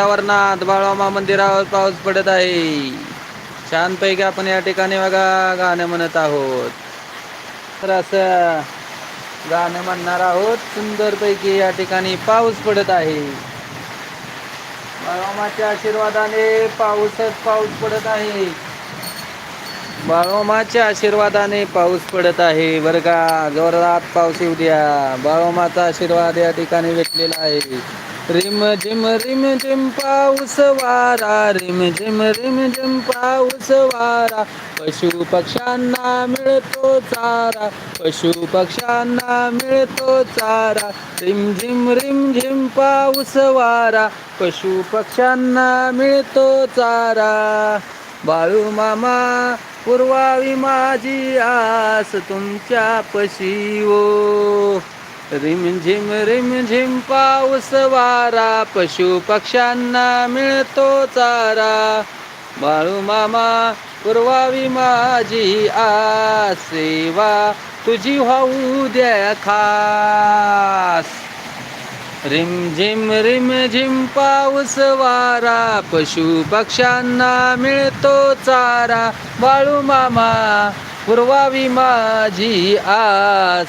वातावरणात बाळोमा मंदिरावर पाऊस पडत आहे. छानपैकी आपण या ठिकाणी बघा गाणं म्हणत आहोत. तर असं गाणं म्हणणार आहोत सुंदरपैकी या ठिकाणी पाऊस पडत आहे. बाळोमाच्या आशीर्वादाने पाऊसच पाऊस पडत आहे. बाळोमाच्या आशीर्वादाने पाऊस पडत आहे. बरं का जोरात पाऊस येऊ द्या. बाळोमाचा आशीर्वाद या ठिकाणी भेटलेला आहे. रिम झिम रिम झिम पाऊस वारा. रिम झिम रिम झिम पाऊस वारा. पशु पक्ष्यांना मिळतो चारा. पशु पक्ष्यांना मिळतो चारा. रिम झिम रिम झिम पाऊस वारा. पशु पक्ष्यांना मिळतो चारा. बाळू मामा पुरवावी माझी आस तुमच्या पशी ओ. रिमझिम रिमझिम रिम पाऊस वारा पशु पक्ष्यांना मिळतो चारा. बाळू मामा पुरवावी माझी आस सेवा तुझी होऊ द्या खास. रिम झिम रिम पाऊस वारा पशु पक्ष्यांना मिळतो चारा. बाळू मामा पुरवावी माझी आस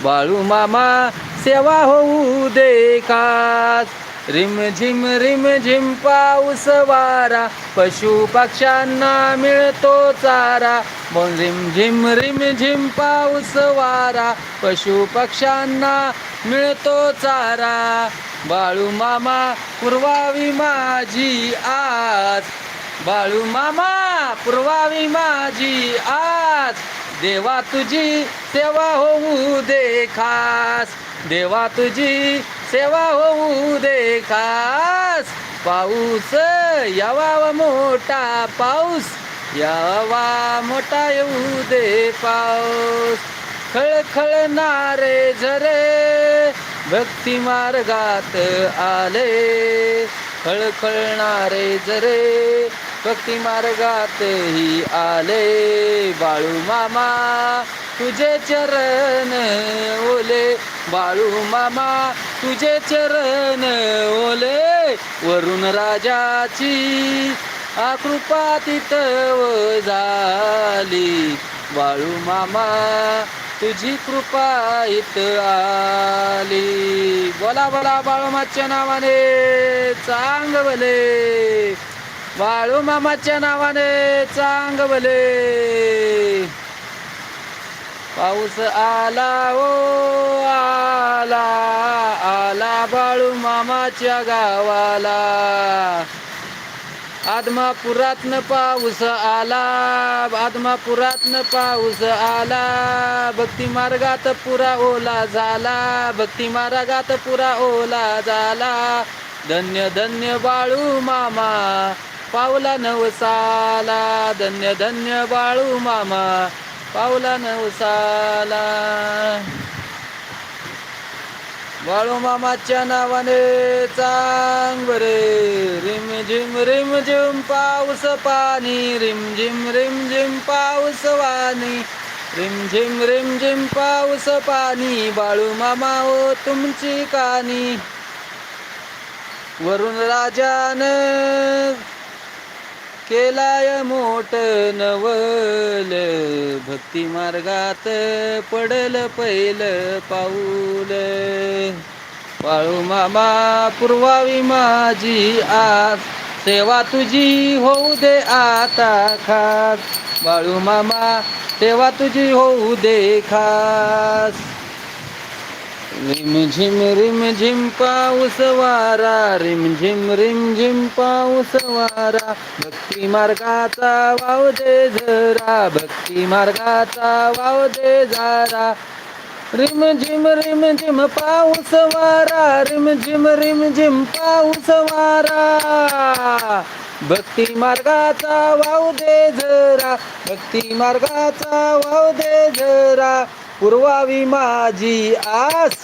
बाळू मामा सेवा होऊ दे खास. रिम झिम रिम झिम पाऊस वारा पशु पक्ष्यांना मिळतो चारा. बोल रिम झिम रिम झिम पाऊस वारा पशु पक्ष्यांना मिळतो चारा. बाळू मामा पुरवावी माझी आज बाळू मामा पुरवावी माझी आज देवा तुझी सेवा होऊ दे खास. देवा तुझी सेवा होऊ दे खास. पाऊस यावा मोठा पाऊस. यावा मोठा येऊ दे पाऊस. खळखळणारे झरे भक्ती मार्गात आले. खळखळणारे झरे भक्ती मार्गात ही आले बाळू मामा. तुझे चरण ओले बाळू मामा. तुझे चरण ओले वरुण राजाची आकृपा तिथव झाली. बाळू मामा तुझी कृपा इत आली. बोला बोला बाळूमाच्या नावाने चांग भले. बाळू मामाच्या नावाने चांग भले पाऊस आला ओ आला आला बाळू मामाच्या गावाला. आदमापुरातन पाऊस आला आदमापुरातन पाऊस आला. भक्ती मार्गात पुरा ओला झाला भक्ती मार्गात पुरा ओला झाला. धन्य धन्य बाळू मामा. पावला नवसाला धन्य धन्य बाळू मामा. पावला नवसाला बाळू मामाच्या नावाने चांग बरे रिम झिम रिम झिम पाऊस पाणी. रिम झिम रिम झिम पाऊस वाणी. रिम झिम रिम झिम पाऊस पाणी. बाळू मामा हो तुमची कानी वरुण राजानं केलाय मोठ नवल. भक्ती मार्गात पडल पहिलं पाऊल. वाळू मामा पुरवावी माझी आस. सेवा तुझी होऊ दे आता खास. बाळू मामा सेवा तुझी होऊ दे खास. रिम झिम रिम झिम पाऊस वारा. रिम झिम रिम झिम पाऊस वारा. भक्ती मार्गाचा वाव दे झरा भक्ती मार्गाचा वाव दे जरा. रिम झिम रिम झिम पाऊस वारा. रिम झिम रिम झिम पाऊस वारा. भक्ती मार्गाचा वाव दे झरा भक्ती मार्गाचा वाव दे झरा पुरवावी माझी आस.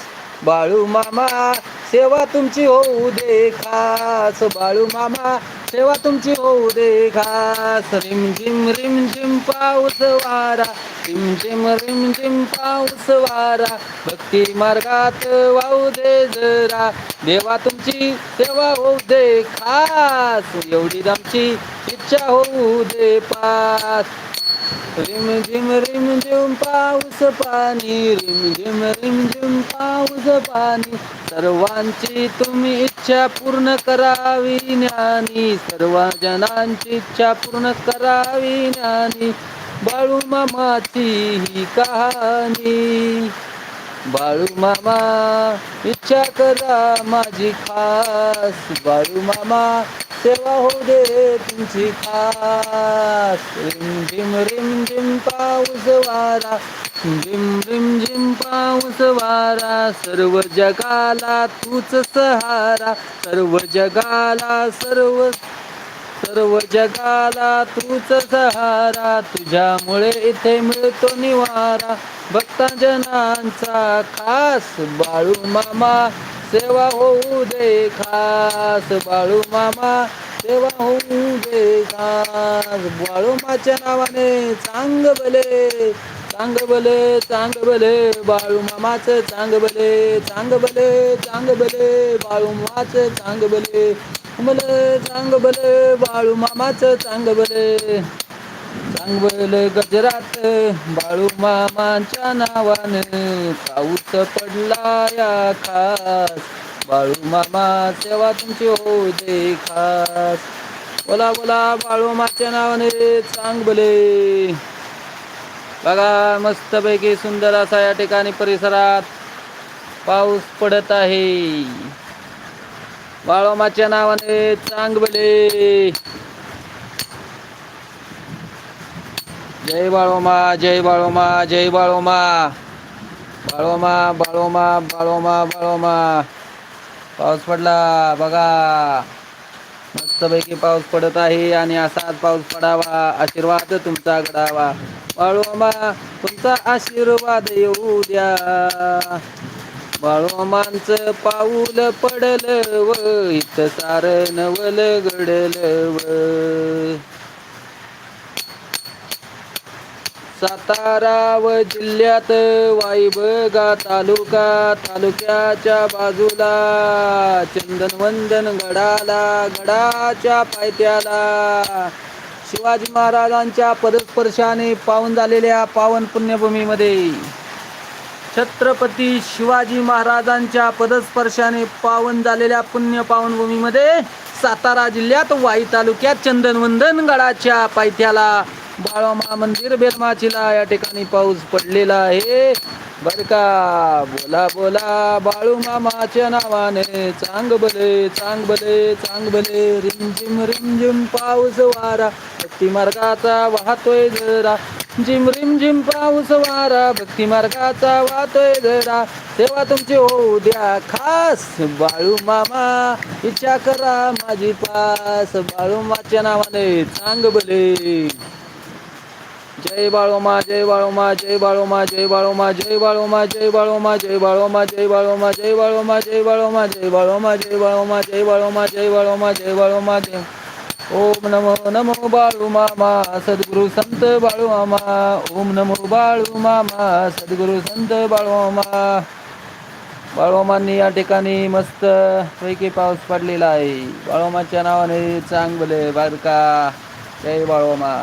बाळू मामा सेवा तुमची होऊ दे खास. बाळू मामा सेवा तुमची होऊ दे खास. रिम झिम रिम झिम पाऊस वारा. रिम झिम रिम झिम पाऊस वारा. भक्ती मार्गात वाहू दे जरा. देवा तुमची सेवा होऊ दे खास. एवढी आमची इच्छा होऊ दे पास. रिम झिम रिम झिम पाऊस पाणी रिम झिम रिम झिम पाऊस पाणी. सर्वांची तुम्ही इच्छा पूर्ण करावी ज्ञानी. सर्व जनांची इच्छा पूर्ण करावी ज्ञानी. बाळू मामाची ही कहाणी. बाळू मामा इच्छा करा माझी खास. बाळू मामा सेवा हो दे तुमची खास. रिम झिम रिम झिम पाऊस वारा. झिम रिम झिम पाऊस वारा. सर्व जगाला तूच सहारा. सर्व जगाला सर्व सर्व जगाला तूच सहारा. तुझ्यामुळे इथे मिळतो निवारा. भक्तजनांचा खास. बाळू मामा सेवा होऊ दे खास बाळू मामा सेवा होऊ दे खास बाळू माच्या नावाने चांग भले चांग भले चांग भले बाळू मामाचं चांग भले चांग भले चांग भले बाळू मामाचं चांग भले भले चांग भले बाळू मामाचं चांग भले सांगवल गजरात बाळू मामांच्या नावानं. पाऊस पडला या खास. बाळू मामा सेवा तुमची हो दे खास. बोला बोला बाळू मामाच्या नावाने चांग भले बघा मस्तपैकी सुंदर असा या ठिकाणी परिसरात पाऊस पडत आहे. बाळोमाच्या नावाने चांगबले जय बाळोमा जय बाळोमा जय बाळोमा. बाळोमा बाळोमा बाळोमा बाळोमा. पाऊस पडला बघा. मस्तपैकी पाऊस पडत आहे आणि असाच पाऊस पडावा आशीर्वाद तुमचा घडावा. बाळोमा तुमचा आशीर्वाद येऊ द्या. बाळोमांच पाऊल पडलं व इथं सार नवल घडल व सातारा व जिल्ह्यात वाईबगा तालुका तालुक्याच्या बाजूला चंदनवंदन गडाला गडाच्या पायथ्याला. शिवाजी महाराजांच्या पदस्पर्शाने पावन झालेल्या पावन पुण्यभूमीमध्ये छत्रपती शिवाजी महाराजांच्या पदस्पर्शाने पावन झालेल्या पुण्य पावनभूमीमध्ये सातारा जिल्ह्यात वाई तालुक्यात चंदनवंदन गडाच्या पायथ्याला बाळोमा मंदिर बेलमाचीला या ठिकाणी पाऊस पडलेला आहे. बर का बोला बोला बाळू मामाच्या नावाने चांग बले चांग बले चांग बले रिमझिम रिमझिम पाऊस वारा भक्ती मार्गाचा वाहतोय जरा. झिम रिमझिम पाऊस वारा भक्ती मार्गाचा वाहतोय जरा. तेव्हा तुमची होऊ द्या खास. बाळू मामा इच्छा करा माझी पास. बाळू माच्या नावाने चांग बले जय बाळोमा जय बाळोमा जय बाळोमा जय बाळोमा जय बाळोमा जय बाळोमा जय बाळोमा जय बाळोमा जय बाळोमा जय बाळोमा जय बाळोमा जय बाळोमा जय बाळोमा जय बाळोमा जय बाळोमा जय ओम नमो नमो बाळू मामा सद्गुरु संत बाळू मामा ओम नमो बाळू मामा सद्गुरु संत बाळू मामा बाळोमांनी या ठिकाणी मस्त पैकी पाऊस पडलेला आहे बाळोमाच्या नावाने चांगले बारका जय बाळोमा